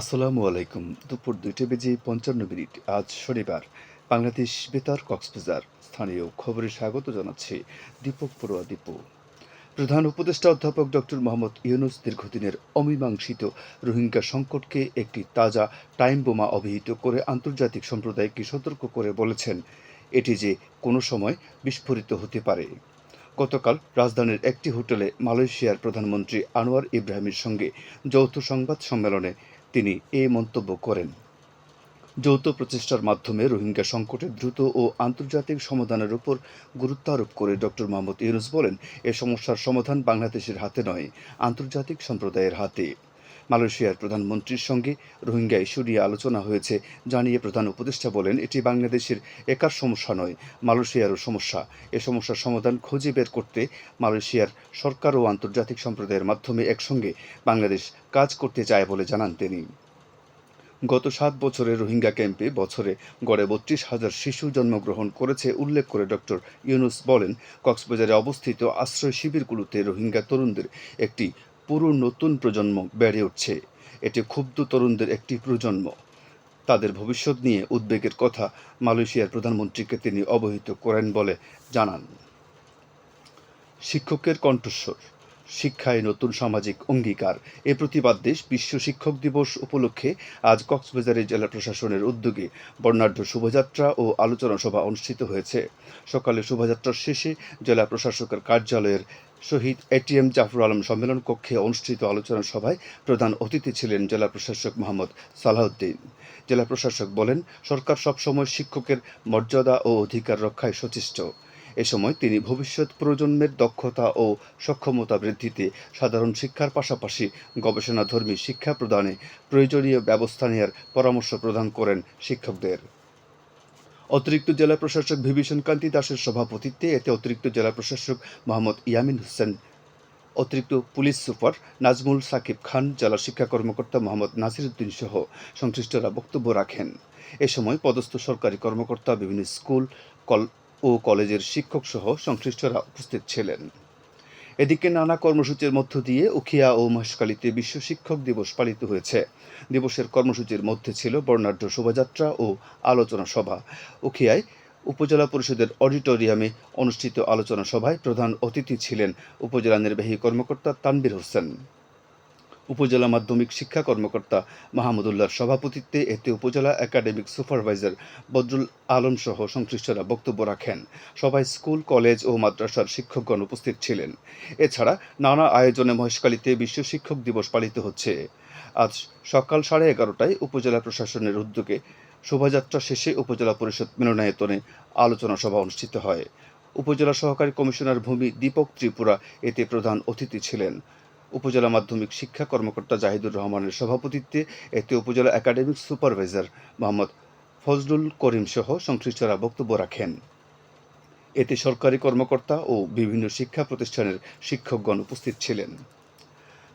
আসসালামু আলাইকুম। দুপুর দুইটা বেজে পঞ্চান্ন মিনিট। আজ শনিবার। বাংলাদেশ বেতার কক্সবাজার। স্থানীয় খবরে স্বাগত জানাচ্ছে দীপক পড়ুয়া দীপু। প্রধান উপদেষ্টা অধ্যাপক ডক্টর মোহাম্মদ ইউনুস দীর্ঘদিনের অমীমাংসিত রোহিঙ্গা সংকটকে একটি তাজা টাইম বোমা অভিহিত করে আন্তর্জাতিক সম্প্রদায়কে সতর্ক করে বলেছেন। এটি যে কোনো সময় বিস্ফোরিত হতে পারে। গতকাল রাজধানীর একটি হোটেলে মালয়েশিয়ার প্রধানমন্ত্রী আনোয়ার ইব্রাহিমের সঙ্গে যৌথ সংবাদ সম্মেলনে তিনি এ মন্তব্য করেন। যৌথ প্রচেষ্টার মাধ্যমে রোহিঙ্গা সংকটে দ্রুত ও আন্তর্জাতিক সমাধানের উপর গুরুত্ব আরোপ করে ডক্টর মোহাম্মদ ইউনুস বলেন, এ সমস্যার সমাধান বাংলাদেশের হাতে নয়, আন্তর্জাতিক সম্প্রদায়ের হাতে। মালয়েশিয়ার প্রধানমন্ত্রীর সঙ্গে রোহিঙ্গা ইস্যু নিয়ে আলোচনা হয়েছে। জানিয়ে প্রধান উপদেষ্টা বলেন, এটি বাংলাদেশের একার সমস্যা নয়, মালয়েশিয়ারও সমস্যা। এ সমস্যার সমাধান খুঁজে বের করতে মালয়েশিয়ার সরকার ও আন্তর্জাতিক সম্প্রদায়ের মাধ্যমে একসঙ্গে বাংলাদেশ কাজ করতে চায় বলে জানান তিনি। গত সাত বছরে রোহিঙ্গা ক্যাম্পে বছরে গড়ে বত্রিশ হাজার শিশু জন্মগ্রহণ করেছে উল্লেখ করে ডক্টর ইউনুস বলেন, কক্সবাজারে অবস্থিত আশ্রয় শিবিরগুলোতে রোহিঙ্গা তরুণদের একটি পুরো নতুন প্রজন্ম বেড়ে উঠছে। এটি ক্ষুব্ধ তরুণদের একটি প্রজন্ম। তাদের ভবিষ্যৎ নিয়ে উদ্বেগের কথা মালয়েশিয়ার প্রধানমন্ত্রীকে তিনি অবহিত করেন বলে জানান। শিক্ষকের কণ্ঠস্বর, শিক্ষায় নতুন সামাজিক অঙ্গীকার। এ প্রতিবাদে বিশ্ব শিক্ষক দিবস উপলক্ষে আজ কক্সবাজারে জেলা প্রশাসনের উদ্যোগে বর্ণাঢ্য শোভাযাত্রা ও আলোচনা সভা অনুষ্ঠিত হয়েছে। সকালে শোভাযাত্রার শেষে জেলা প্রশাসকের কার্যালয়ের শহীদ এটিএম জাফর আলম সম্মেলন কক্ষে অনুষ্ঠিত আলোচনা সভায় প্রধান অতিথি ছিলেন জেলা প্রশাসক মোহাম্মদ সালাহউদ্দিন। জেলা প্রশাসক বলেন, সরকার সবসময় শিক্ষকের মর্যাদা ও অধিকার রক্ষায় সচেষ্ট। এ সময় তিনি ভবিষ্যৎ প্রজন্মের দক্ষতা ও সক্ষমতা বৃদ্ধিতে সাধারণ শিক্ষার পাশাপাশি গবেষণাধর্মী শিক্ষা প্রদানে প্রয়োজনীয় ব্যবস্থা নেওয়ার পরামর্শ প্রদান করেন শিক্ষকদের। অতিরিক্ত জেলা প্রশাসক বিভীষণ কান্তি দাসের সভাপতিত্বে এতে অতিরিক্ত জেলা প্রশাসক মোহাম্মদ ইয়ামিন হোসেন, অতিরিক্ত পুলিশ সুপার নাজমুল সাকিব খান, জেলা শিক্ষা কর্মকর্তা মোহাম্মদ নাসির উদ্দিন সহ সংশ্লিষ্টরা বক্তব্য রাখেন। এ সময় পদস্থ সরকারি কর্মকর্তা, বিভিন্ন স্কুল, কল ও কলেজের শিক্ষক সহ সংশ্লিষ্টরা উপস্থিত ছিলেন। এদিকে নানা কর্মসূচির মধ্য দিয়ে উখিয়া ও মহেশকালীতে বিশ্ব শিক্ষক দিবস পালিত হয়েছে। দিবসের কর্মসূচির মধ্যে ছিল বর্ণাঢ্য শোভাযাত্রা ও আলোচনা সভা। উখিয়ায় উপজেলা পরিষদের অডিটোরিয়ামে অনুষ্ঠিত আলোচনা সভায় প্রধান অতিথি ছিলেন উপজেলা নির্বাহী কর্মকর্তা তানবির হোসেন। উপজেলা মাধ্যমিক শিক্ষা কর্মকর্তা মাহমুদুল্লাহর সভাপতিত্বে এতে উপজেলা একাডেমিক সুপারভাইজার বদরুল আলম সহ সংশ্লিষ্টরা বক্তব্য রাখেন। সবাই স্কুল, কলেজ ও মাদ্রাসার শিক্ষকগণ উপস্থিত ছিলেন। এছাড়া নানা আয়োজনে মহেশকালীতে বিশ্ব শিক্ষক দিবস পালিত হচ্ছে। আজ সকাল সাড়ে এগারোটায় উপজেলা প্রশাসনের উদ্যোগে শোভাযাত্রা শেষে উপজেলা পরিষদ মিলনায়তনে আলোচনা সভা অনুষ্ঠিত হয়। উপজেলা সহকারী কমিশনার ভূমি দীপক ত্রিপুরা এতে প্রধান অতিথি ছিলেন। উপজেলা মাধ্যমিক শিক্ষা কর্মকর্তা জাহিদুর রহমানের সভাপতিত্বে এতে উপজেলা একাডেমিক সুপারভাইজার মোহাম্মদ ফজলুল করিম সহ সংশ্লিষ্টরা বক্তব্য রাখেন। এতে সরকারি কর্মকর্তা ও বিভিন্ন শিক্ষা প্রতিষ্ঠানের শিক্ষকগণ উপস্থিত ছিলেন।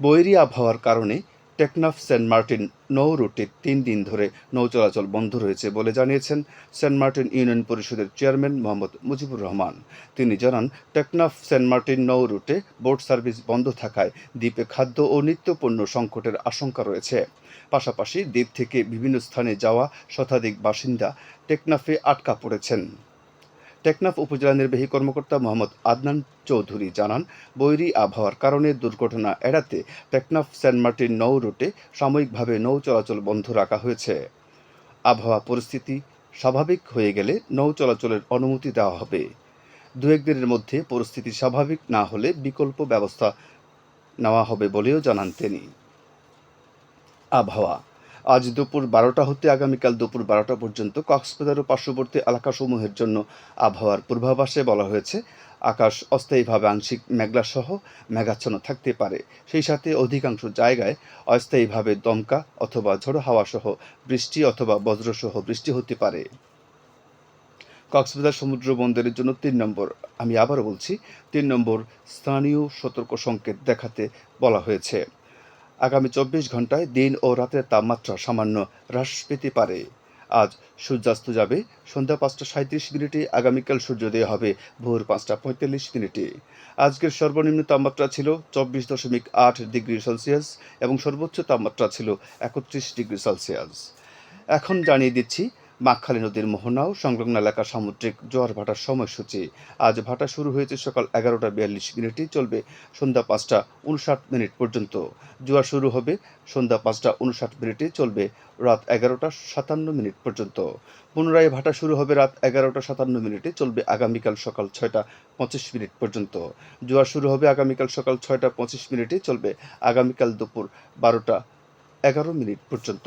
বৈরী আবহাওয়ার কারণে টেকনাফ সেন্ট মার্টিন নৌ রুটে তিন দিন ধরে নৌ চলাচল বন্ধ রয়েছে বলে জানিয়েছেন সেন্ট মার্টিন ইউনিয়ন পরিষদের চেয়ারম্যান মোহাম্মদ মুজিবুর রহমান। তিনি জানান, টেকনাফ সেন্ট মার্টিন নৌ রুটে বোট সার্ভিস বন্ধ থাকায় দ্বীপে খাদ্য ও নিত্যপণ্য সংকটের আশঙ্কা রয়েছে। পাশাপাশি দ্বীপ থেকে বিভিন্ন স্থানে যাওয়া শতাধিক বাসিন্দা টেকনাফে আটকা পড়েছেন। টেকনাফ উপজেলা নির্বাহী কর্মকর্তা মোহাম্মদ আদনান চৌধুরী জানান, বৈরী আবহাওয়ার কারণে দুর্ঘটনা এড়াতে টেকনাফ সেন্ট মার্টিন নৌ রুটে সাময়িকভাবে নৌ চলাচল বন্ধ রাখা হয়েছে। আবহাওয়া পরিস্থিতি স্বাভাবিক হয়ে গেলে নৌ চলাচলের অনুমতি দেওয়া হবে। দু একদিনের মধ্যে পরিস্থিতি স্বাভাবিক না হলে বিকল্প ব্যবস্থা নেওয়া হবে বলেও জানান তিনি। আবহাওয়া আজ দুপুর বারোটা হতে আগামীকাল দুপুর বারোটা পর্যন্ত কক্সবাজার ও পার্শ্ববর্তী এলাকাসমূহের জন্য আবহাওয়ার পূর্বাভাসে বলা হয়েছে, আকাশ অস্থায়ীভাবে আংশিক মেঘলাসহ মেঘাচ্ছন্ন থাকতে পারে। সেই সাথে অধিকাংশ জায়গায় অস্থায়ীভাবে দমকা অথবা ঝোড়ো হাওয়া সহ বৃষ্টি অথবা বজ্রসহ বৃষ্টি হতে পারে। কক্সবাজার সমুদ্র বন্দরের জন্য তিন নম্বর, আমি আবারও বলছি, তিন নম্বর স্থানীয় সতর্ক সংকেত দেখাতে বলা হয়েছে। আগামী চব্বিশ ঘন্টায় দিন ও রাতের তাপমাত্রা সামান্য হ্রাস পেতে পারে। আজ সূর্যাস্ত যাবে, সন্ধ্যা পাঁচটা সাঁত্রিশ মিনিটে, আগামীকাল সূর্যোদয় হবে ভোর পাঁচটা পঁয়তাল্লিশ মিনিটে। আজকের সর্বনিম্ন তাপমাত্রা ছিল চব্বিশ দশমিক আট ডিগ্রি সেলসিয়াস এবং সর্বোচ্চ তাপমাত্রা ছিল একত্রিশ ডিগ্রি সেলসিয়াস। এখন জানিয়ে দিচ্ছি মাখখালী নদীর মোহনাও সংলগ্ন এলাকা সামুদ্রিক জোয়ার ভাটার সময়সূচি। আজ ভাটা শুরু হয়েছে সকাল এগারোটা বিয়াল্লিশ মিনিটে চলবে সন্ধ্যা পাঁচটা উনষাট মিনিট পর্যন্ত। জোয়ার শুরু হবে সন্ধ্যা পাঁচটা উনষাট মিনিটে চলবে রাত এগারোটা সাতান্ন মিনিট পর্যন্ত। পুনরায় ভাটা শুরু হবে রাত এগারোটা সাতান্ন মিনিটে, চলবে আগামীকাল সকাল ছয়টা পঁচিশ মিনিট পর্যন্ত। জোয়ার শুরু হবে আগামীকাল সকাল ছয়টা পঁচিশ মিনিটে, চলবে আগামীকাল দুপুর বারোটা এগারো মিনিট পর্যন্ত।